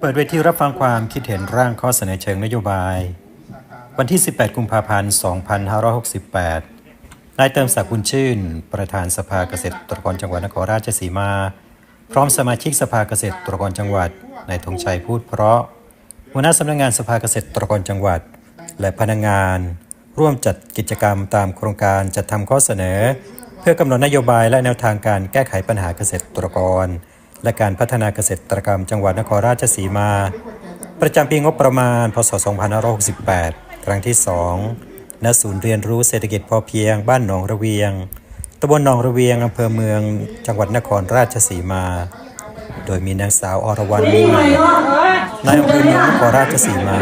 เปิดเวทีรับฟังความคิดเห็นร่างข้อเสนอเชิงนโยบาย วันที่ 18 กุมภาพันธ์ 2568 นายเติมศักดิ์บุญชื่น ประธานสภาเกษตรกรจังหวัดนครราชสีมา พร้อมสมาชิกสภาเกษตรกรจังหวัดนายธงชัยพูดเพราะหัวหน้าสำนักงานสภาเกษตรกรจังหวัด และพนักงาน ร่วมจัดกิจกรรมตามโครงการจัดทำข้อเสนอ เพื่อกำหนดนโยบายและแนวทางการแก้ไขปัญหาเกษตรกร และการพัฒนาเกษตรกรรมจังหวัดนครราชสีมา ประจำปีงบประมาณ พศ 2568 ครั้งที่ 2 ณ ศูนย์เรียนรู้เศรษฐกิจพอเพียง บ้านหนองระเวียงตำบลหนองระเวียงอำเภอเมือง จังหวัดนครราชสีมา โดยมีนางสาวอรวรรณมีนายอำเภอเมืองนครราชสีมา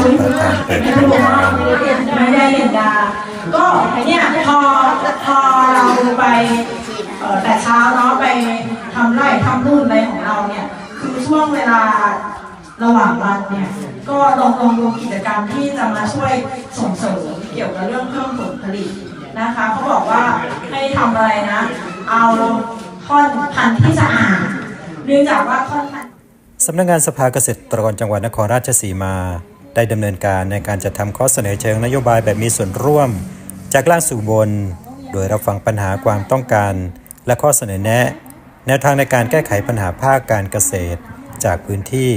เป็นประธานเปิดโครงการไม่ได้เรียนดา ก็เนี่ยพอพอเราไปแต่เช้าเนาะไป ทำไร่ทำนู่นอะไรของเราเนี่ยคือช่วงเวลาระหว่างวันเนี่ยก็ลองลองดูกิจกรรมที่จะมาช่วยส่งเสริมเกี่ยวกับเรื่องเพิ่มผลผลิตนะคะเขาบอกว่าให้ทำอะไรนะ เอาท่อนพันธุ์ที่สะอาดเนื่องจากว่าท่อนพันธุ์สำนักงานสภาเกษตรกรจังหวัดนครราชสีมา ได้ดำเนินการในการจัดทำข้อเสนอเชิงนโยบายแบบมีส่วนร่วม จากล่างสู่บน โดยรับฟังปัญหาความต้องการ และข้อเสนอแนะ แนวทางในการแก้ไขปัญหาภาคการเกษตรจากพื้นที่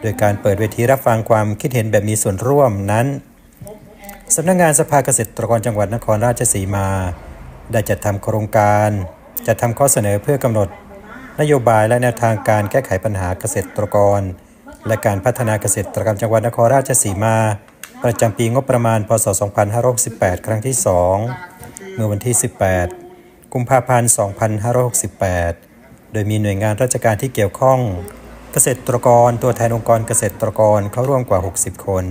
โดยการเปิดเวทีรับฟังความคิดเห็นแบบมีส่วนร่วมนั้นสำนักงานสภาเกษตรกรจังหวัดนครราชสีมา ได้จัดทำโครงการ จัดทำข้อเสนอเพื่อกำหนด นโยบายและแนวทางการแก้ไขปัญหาเกษตรกร และการพัฒนาเกษตรกรรมจังหวัดนครราชสีมา ประจำปีงบประมาณ พศ 2568 ครั้งที่ 2 เมื่อวันที่ 18 กุมภาพันธ์ 2568 โดยมีหน่วยงานราชการที่เกี่ยวข้อง เกษตรกร ตัวแทนองค์กรเกษตรกรเข้าร่วมกว่า 60 คน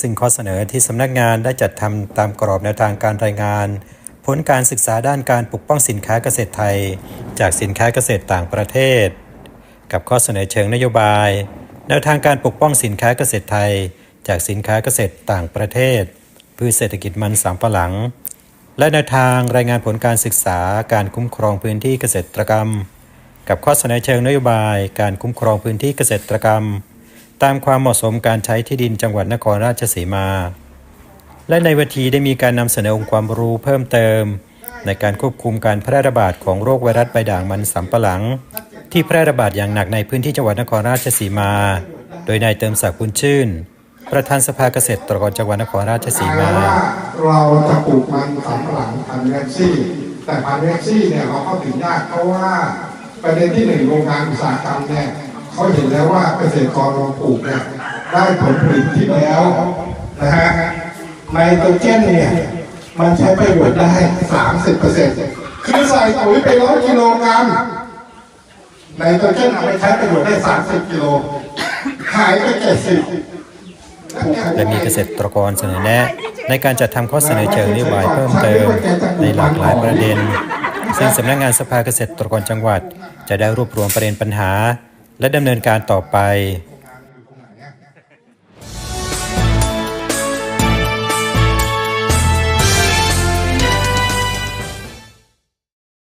ซึ่งข้อเสนอที่สำนักงานได้จัดทำตามกรอบแนวทางการรายงาน ผลการศึกษาด้านการปกป้องสินค้าเกษตรไทย จากสินค้าเกษตรต่างประเทศ กับข้อเสนอเชิงนโยบาย แนวทางการปกป้องสินค้าเกษตรไทย จากสินค้าเกษตรต่างประเทศพืชเศรษฐกิจมันสำปะหลัง และแนวทางรายงานผลการศึกษาการคุ้มครองพื้นที่เกษตรกรรม กับข้อเสนอเชิงนโยบายการคุ้มครองพื้นที่เกษตรกรรม ตามความเหมาะสมการใช้ที่ดินจังหวัดนครราชสีมา และในวันทีได้มีการนำเสนอองค์ความรู้เพิ่มเติม ในการควบคุมการแพร่ระบาดของโรคไวรัสใบด่างมันสำปะหลัง ที่แพร่ระบาดอย่างหนักในพื้นที่จังหวัดนครราชสีมา โดยนายเติมศักดิ์บุญชื่น ประธานสภาเกษตรกรจังหวัดนครราชสีมาว่าเราจะปลูกมันสำหลังพันธุ์แว็กซี่แต่พันธุ์แว็กซี่เนี่ยเราเข้าถึงยากเพราะว่าประเด็นที่หนึ่งโรงงานอุตสาหกรรมเนี่ยเขาเห็นแล้วว่าเกษตรกรเราปลูกเนี่ยได้ผลผลิตที่แล้วนะฮะไนโตรเจนเนี่ยมันใช้ประโยชน์ได้30เปอร์เซ็นต์คือใส่ปุ๋ยไปร้อยกิโลกรัมไนโตรเจนเอาไปใช้ประโยชน์ได้30กิโลหายไป70 และมีเกษตรกรเสนอแนะ ในการจัดทำข้อเสนอเชิงนโยบายเพิ่มเติมในหลากหลายประเด็น ซึ่งสำนักงานสภาเกษตรกรจังหวัด จะได้รวบรวมประเด็นปัญหา และดำเนินการต่อไป